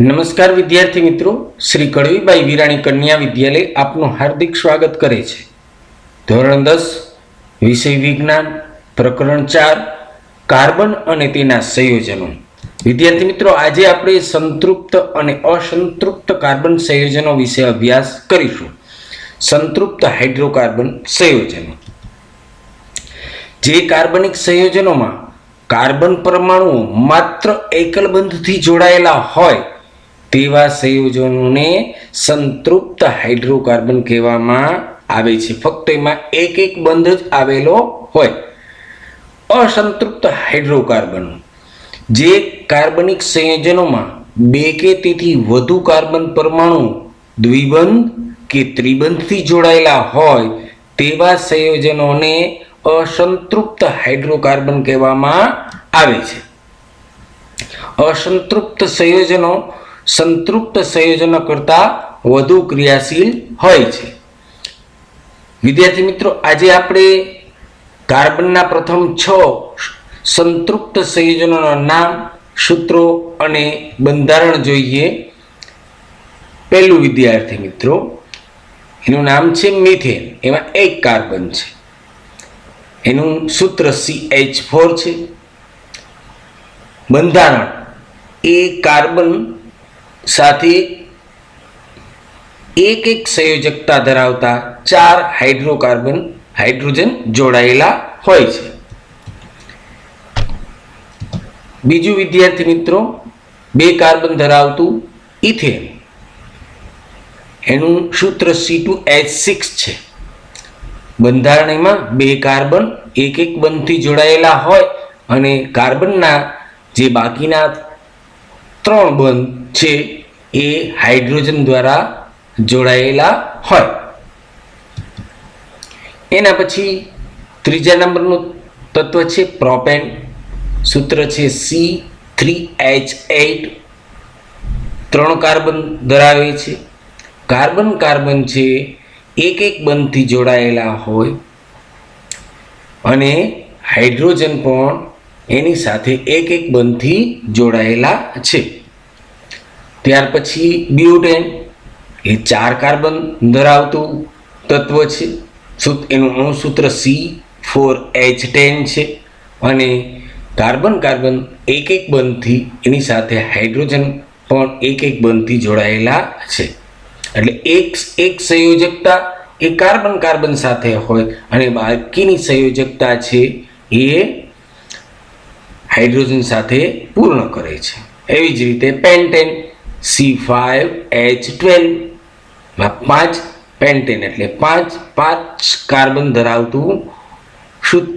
નમસ્કાર વિદ્યાર્થી મિત્રો, શ્રી કડવીબાઈ વિરાણી કન્યા વિદ્યાલય આપનું હાર્દિક સ્વાગત કરે છે. ધોરણ દસ, વિષય વિજ્ઞાન, પ્રકરણ ચાર, કાર્બન અને તેના સંયોજનો. વિદ્યાર્થી મિત્રો, આજે આપણે સંતૃપ્ત અને અસંતૃપ્ત કાર્બન સંયોજનો વિશે અભ્યાસ કરીશું. સંતૃપ્ત હાઇડ્રોકાર્બન સંયોજનો. જે કાર્બનિક સંયોજનોમાં કાર્બન પરમાણુઓ માત્ર એકલબંધથી જોડાયેલા હોય તેવા સંયોજનોને સંતૃપ્ત હાઇડ્રોકાર્બન કહેવામાં આવે છે. ફક્ત એમાં એક એક બંધ જ આવેલો હોય. અસંતૃપ્ત હાઇડ્રોકાર્બન. જે કાર્બનિક સંયોજનોમાં બે કે તેથી વધુ કાર્બન પરમાણુ, દ્વિબંધ કે ત્રિબંધથી જોડાયેલા હોય, તેવા સંયોજનોને અસંતૃપ્ત હાઇડ્રોકાર્બન કહેવામાં આવે છે. અસંતૃપ્ત સંયોજનો સંતૃપ્ત સંયોજનો કરતાં વધુ ક્રિયાશીલ હોય છે. વિદ્યાર્થી મિત્રો, આજે આપણે કાર્બનના પ્રથમ છ સંતૃપ્ત સંયોજનોના નામ, સૂત્રો અને બંધારણ જોઈએ. પહેલું વિદ્યાર્થી મિત્રો, એનું નામ છે મિથેન. એમાં એક કાર્બન છે. એનું સૂત્ર સી એચ ફોર છે. બંધારણ, એ કાર્બન સાથે એક એક સંયોજકતા ધરાવતા ચાર હાઇડ્રોકાર્બન હાઇડ્રોજન જોડાયેલા હોય છે બીજું વિદ્યાર્થી મિત્રો બે કાર્બન ધરાવતું ઇથેન એનું સૂત્ર સી ટુ એચ સિક્સ છે બંધારણીમાં બે કાર્બન એક એક બંધથી જોડાયેલા હોય અને કાર્બનના જે બાકીના ત્રણ બંધ છે એ હાઇડ્રોજન દ્વારા જોડાયેલા હોય. એના પછી ત્રીજા નંબરનું તત્વ છે પ્રોપેન. સૂત્ર છે સી થ્રી એચ એટ ત્રણ કાર્બન ધરાવે છે. કાર્બન કાર્બન છે એક એક બંધથી જોડાયેલા હોય. અને હાઇડ્રોજન પણ એની સાથે એક એક બંધથી જોડાયેલા છે. ત્યાર પછી બ્યુટેન એ ચાર કાર્બન ધરાવતું તત્વ છે. એનું અણુસૂત્ર સી ફોર એચ ટેન છે અને કાર્બન કાર્બન એક એક બંધથી એની સાથે હાઇડ્રોજન પણ એક એક બંધથી જોડાયેલા છે. એટલે એક એક સંયોજકતા એ કાર્બન કાર્બન સાથે હોય અને બાકીની સંયોજકતા છે એ હાઇડ્રોજન સાથે પૂર્ણ કરે છે. એવી જ રીતે pentane C five H twelve પાંચ પેન્ટેન એટલે પાંચ પાંચ કાર્બન ધરાવતું શુદ્ધ,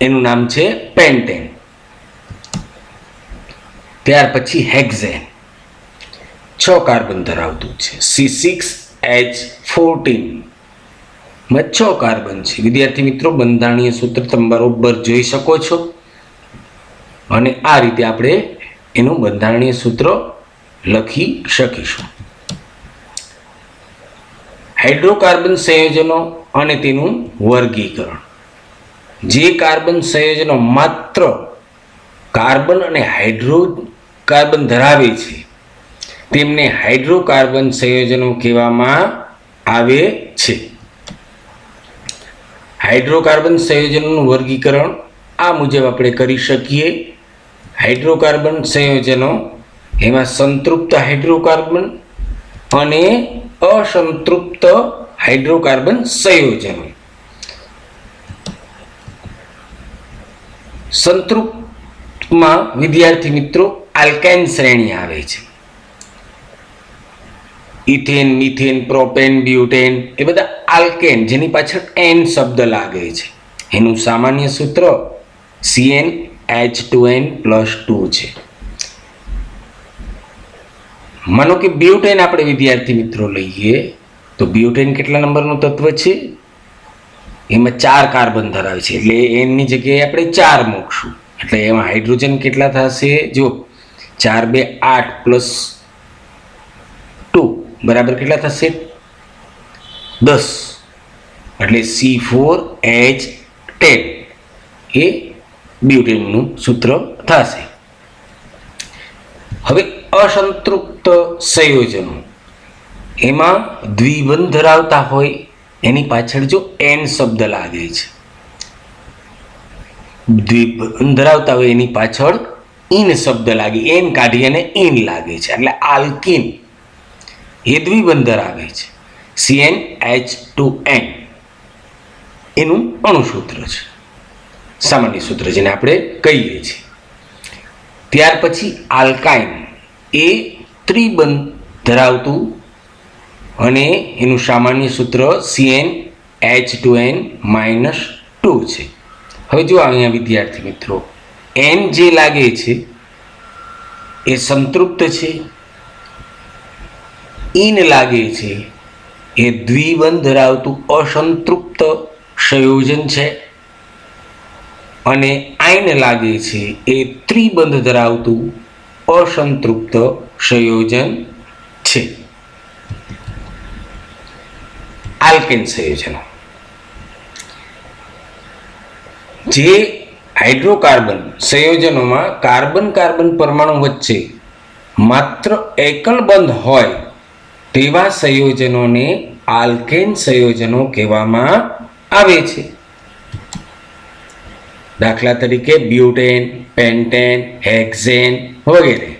એનું નામ છે પેન્ટેન. ત્યાર પછી હેક્ઝેન. છ કાર્બન ધરાવતું છે. સી સિક્સ એચ ફોર્ટીનમાં છ કાર્બન છે. વિદ્યાર્થી મિત્રો, બંધારણીય સૂત્ર તમે બરોબર જોઈ શકો છો. અને આ રીતે આપણે એનું બંધારણીય સૂત્ર લખી શકીશું. હાઇડ્રોકાર્બન સંયોજનો અને તેનું વર્ગીકરણ. જે કાર્બન સંયોજનો માત્ર કાર્બન અને હાઇડ્રો કાર્બન ધરાવે છે, તેમને હાઇડ્રોકાર્બન સંયોજનો કહેવામાં આવે છે. હાઇડ્રોકાર્બન સંયોજનોનું વર્ગીકરણ આ મુજબ આપણે કરી શકીએ. હાઇડ્રોકાર્બન સંયોજનો એમાં સંતૃપ્ત હાઇડ્રોકાર્બન અને અસંતૃપ્ત હાઇડ્રોકાર્બન સંયોજન સંતૃપ્તમાં વિદ્યાર્થી મિત્રો આલ્કાઇન શ્રેણી આવે છે. ઇથેન, મિથેન, પ્રોપેન, બ્યુટેન એ બધા આલ્કેન જેની પાછળ એન શબ્દ લાગે છે. એનું સામાન્ય સૂત્ર C n H two n plus two છે. માનો કે બ્યુટેન આપણે વિદ્યાર્થી મિત્રો લઈએ, તો બ્યુટેન કેટલા નંબરનું તત્વ છે? એમાં ચાર કાર્બન ધરાવે છે, એટલે એની જગ્યાએ આપણે ચાર મૂકશું. એટલે એમાં હાઇડ્રોજન કેટલા થશે? જો ચાર, બે, આઠ પ્લસ ટુ બરાબર કેટલા થશે? દસ. એટલે સી ફોર એચ ટેન એ બ્યુટેનનું સૂત્ર થશે. હવે અસંતૃપ્ત સંયોજનો. એમાં દ્વિબંધ ધરાવતા હોય, એની પાછળ જો એન શબ્દ લાગે છે. દ્વિબંધ ધરાવતા હોય, એની પાછળ ઇન શબ્દ લાગે એન કાઢી અને ઇન લાગે છે, એટલે આલ્કિન. એ દ્વિબંધ ધરાવે છે સીએન એચ ટુ એન એનું અણુસૂત્ર છે. સામાન્ય સૂત્ર જેને આપણે કહીએ છીએ. ત્યાર પછી આલ્કાઇન. એ ત્રિબંધ ધરાવતું અને એનું સામાન્ય સૂત્ર C n H two n minus two છે. હવે જો અહીંયા વિદ્યાર્થી મિત્રો એન જે લાગે છે એ સંતૃપ્ત છે. ઇન લાગે છે એ દ્વિબંધ ધરાવતું અસંતૃપ્ત સંયોજન છે. અને આઈન લાગે છે એ ત્રિબંધ ધરાવતું અસંતૃપ્ત સંયોજન છે. આલ્કેન સંયોજનો. જે હાઇડ્રોકાર્બન સંયોજનોમાં કાર્બન કાર્બન પરમાણુ વચ્ચે માત્ર એકલ બંધ હોય તેવા સંયોજનોને આલ્કેન સંયોજનો કહેવામાં આવે છે. દાખલા તરીકે બ્યુટેન, પેન્ટેન, હેક્ઝેન વગેરે.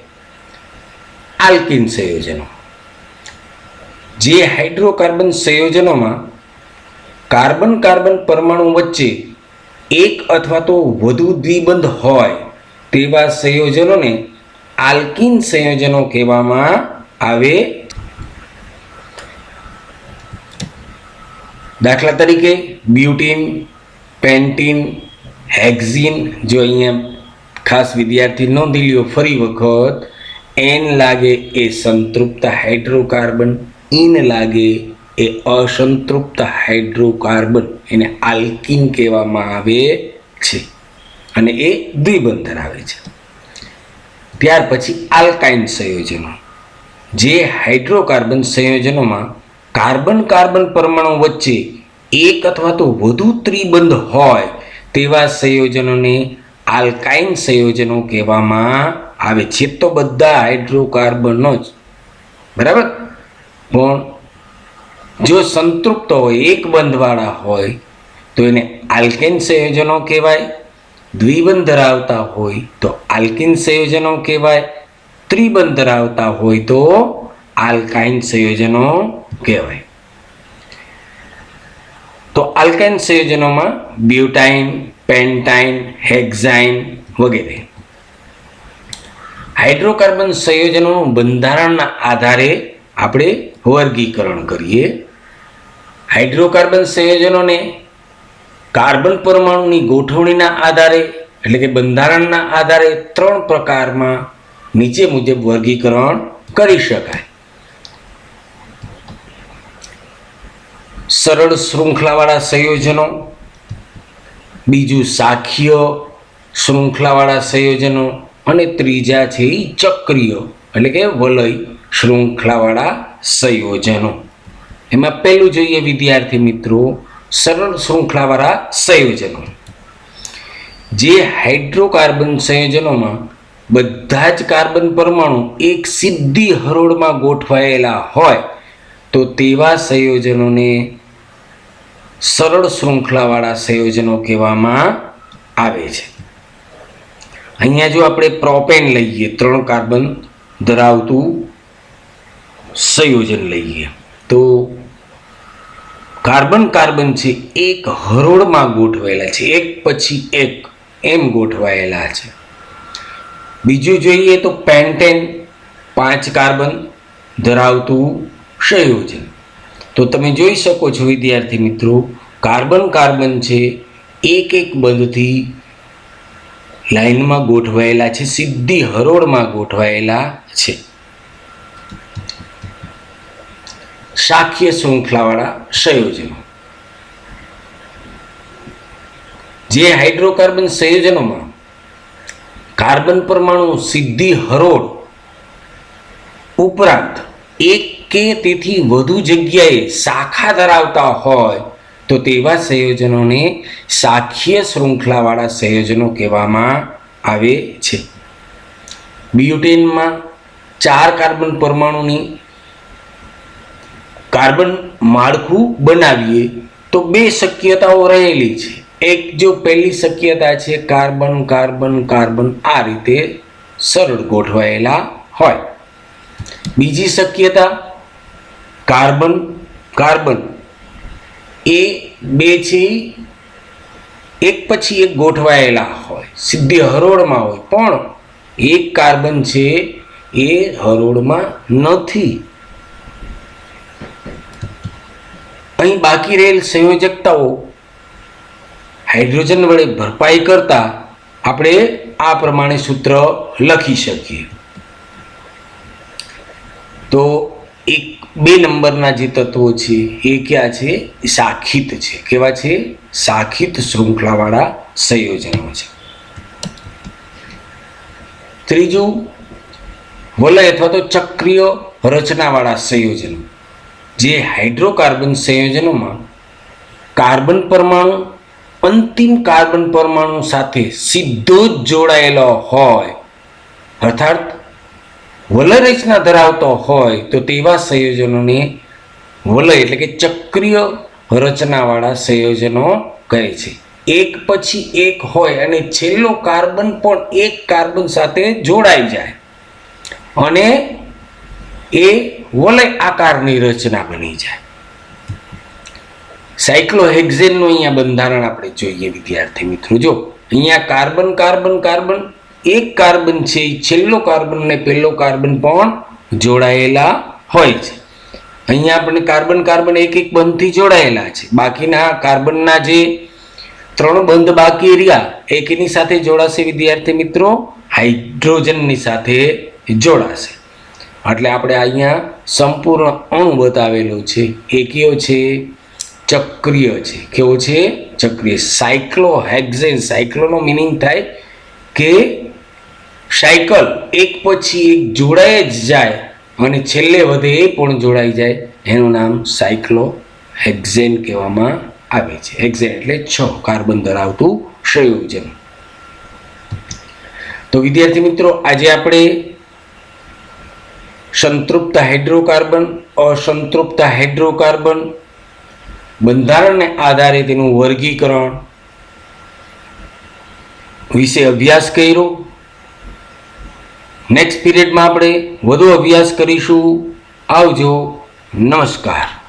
આલ્કિન સંયોજનો. જે હાઇડ્રોકાર્બન સંયોજનોમાં કાર્બન કાર્બન પરમાણુ વચ્ચે એક અથવા તો વધુ દ્વિબંધ હોય તેવા સંયોજનોને આલ્કિન સંયોજનો કહેવામાં આવે. દાખલા તરીકે બ્યુટીન, પેન્ટીન હેક્ઝિન જો અહીંયા ખાસ વિદ્યાર્થી નોંધી લ્યો ફરી વખત, એન લાગે એ સંતૃપ્ત હાઇડ્રોકાર્બન ઇન લાગે એ અસંતૃપ્ત હાઇડ્રોકાર્બન, એને આલ્કિન કહેવામાં આવે છે. અને એ દ્વિબંધ ધરાવે છે. ત્યાર પછી આલ્કાઇન સંયોજનો. જે હાઇડ્રોકાર્બન સંયોજનોમાં કાર્બન કાર્બન પરમાણુ વચ્ચે એક અથવા તો વધુ ત્રિબંધ હોય તેવા સંયોજનોને આલ્કાઇન સંયોજનો કહેવામાં આવે છે. તો બધા હાઇડ્રોકાર્બનો જ. બરાબર? પણ જો સંતૃપ્ત હોય, એક બંધવાળા હોય, તો એને આલ્કેન સંયોજનો કહેવાય. દ્વિબંધ ધરાવતા હોય, તો આલ્કિન સંયોજનો કહેવાય. ત્રિબંધ ધરાવતા હોય, તો આલ્કાઇન સંયોજનો કહેવાય. તો આલ્કાઇન સંયોજનોમાં બ્યુટાઇન, પેન્ટાઇન, હેક્ઝાઇન વગેરે. હાઇડ્રોકાર્બન સંયોજનોનું બંધારણના આધારે આપણે વર્ગીકરણ કરીએ. હાઇડ્રોકાર્બન સંયોજનોને કાર્બન પરમાણુની ગોઠવણીના આધારે, એટલે કે બંધારણના આધારે ત્રણ પ્રકારમાં નીચે મુજબ વર્ગીકરણ કરી શકાય. સરળ શૃંખલાવાળા સંયોજનો, બીજું શાખીય શૃંખલાવાળા સંયોજનો અને ત્રીજા છે એ ચક્રીય, એટલે કે વલય શૃંખલાવાળા સંયોજનો. એમાં પહેલું જોઈએ વિદ્યાર્થી મિત્રો, સરળ શૃંખલાવાળા સંયોજનો. જે હાઇડ્રોકાર્બન સંયોજનોમાં બધા જ કાર્બન પરમાણુ એક સીધી હરોળમાં ગોઠવાયેલા હોય, તો તેવા સંયોજનોને સરળ શૃંખલાવાળા સંયોજનો કહેવામાં આવે છે. અહીંયા જો આપણે પ્રોપેન લઈએ, ત્રણ કાર્બન ધરાવતું સંયોજન લઈએ, તો કાર્બન કાર્બન છે એક હરોળમાં ગોઠવાયેલા છે, એક પછી એક એમ ગોઠવાયેલા છે. બીજું જોઈએ તો પેન્ટેન પાંચ કાર્બન ધરાવતું સંયોજન. તો તમે જોઈ શકો છો, વિદ્યાર્થી મિત્રો, કાર્બન કાર્બન છે, એક એક બંધથી લાઇનમાં ગોઠવાયેલા છે, સીધી હરોળમાં ગોઠવાયેલા છે. શાખીય શૃંખલાવાળા સંયોજનો. જે હાઇડ્રોકાર્બન સંયોજનોમાં કાર્બન પરમાણુ સીધી હરોળ ઉપરાંત એક કે તેથી વધુ જગ્યાએ શાખા ધરાવતા હોય, તો તેવા સંયોજનોને શાખીય શૃંખલાવાળા સંયોજનો કહેવામાં આવે છે. બ્યુટેનમાં ચાર કાર્બન પરમાણુની કાર્બન માળખું બનાવીએ, તો બે શક્યતાઓ રહેલી છે. એક જો પહેલી શક્યતા છે, કાર્બન કાર્બન કાર્બન આ રીતે સરળ ગોઠવાયેલા હોય. બીજી શક્યતા કાર્બન કાર્બન. એ બે છે, એક પછી એક ગોઠવાયેલા હોય, સીધી હરોળમાં હોય. પણ એક કાર્બન છે, એ હરોળમાં નથી. અહીં બાકી રહેલ સંયોજકતાઓ હાઇડ્રોજન વડે ભરપાઈ કરતા આપણે આ પ્રમાણે સૂત્ર લખી શકીએ. તો એક બે નંબરના જે તત્વો છે, એ ક્યાં છે? શાખિત છે. કેવા છે? શાખિત શૃંખલાવાળા સંયોજનો છે. ત્રીજું, વલય અથવા તો ચક્રીય રચનાવાળા સંયોજનો. જે હાઇડ્રોકાર્બન સંયોજનોમાં કાર્બન પરમાણુ, અંતિમ કાર્બન પરમાણુ સાથે સીધો જ જોડાયેલો હોય. અર્થાત વલય રચના ધરાવતો હોય તો તેવા સંયોજનોને વલય એટલે કે ચક્રીય રચનાવાળા સંયોજનો કહે છે. એક પછી એક હોય અને છેલ્લો કાર્બન પણ એક કાર્બન સાથે જોડાઈ જાય અને એ વલય આકારની રચના બની જાય. સાયક્લોહેક્ઝેનનું અહીંયા બંધારણ આપણે જોઈએ વિદ્યાર્થી મિત્રો. જો અહીંયા કાર્બન કાર્બન કાર્બન એક કાર્બન છે એ છેલ્લો કાર્બન ને પહેલો કાર્બન પણ જોડાયેલા હોય છે. અહીંયા આપણે કાર્બન કાર્બન એક એક બંધથી જોડાયેલા છે. બાકીના કાર્બનના જે ત્રણ બંધ બાકી રહ્યા એકની સાથે જોડાશે વિદ્યાર્થી મિત્રો, હાઇડ્રોજનની સાથે જોડાશે. એટલે આપણે અહીંયા સંપૂર્ણ અણુ બતાવેલો છે. એ કયો છે, ચક્રીય છે. કેવો છે? ચક્રીય. સાયક્લોહેક્ઝેન. સાયક્લોનો મિનિંગ થાય કે સાયકલ એક પછી એક જોડાઈ જ જાય અને છેલ્લે વધે એ પણ જોડાઈ જાય. એનું નામ સાયક્લો હેક્ઝેન કહેવામાં આવે છે. હેક્ઝેન એટલે છ કાર્બન ધરાવતું સંયોજન. તો વિદ્યાર્થી મિત્રો, આજે આપણે સંતૃપ્ત હાઇડ્રોકાર્બન, અસંતૃપ્ત હાઇડ્રોકાર્બન બંધારણને આધારે તેનું વર્ગીકરણ વિશે અભ્યાસ કર્યો. નેક્સ્ટ પીરિયડમાં આપણે વધુ અભ્યાસ કરીશું. આવજો. નમસ્કાર.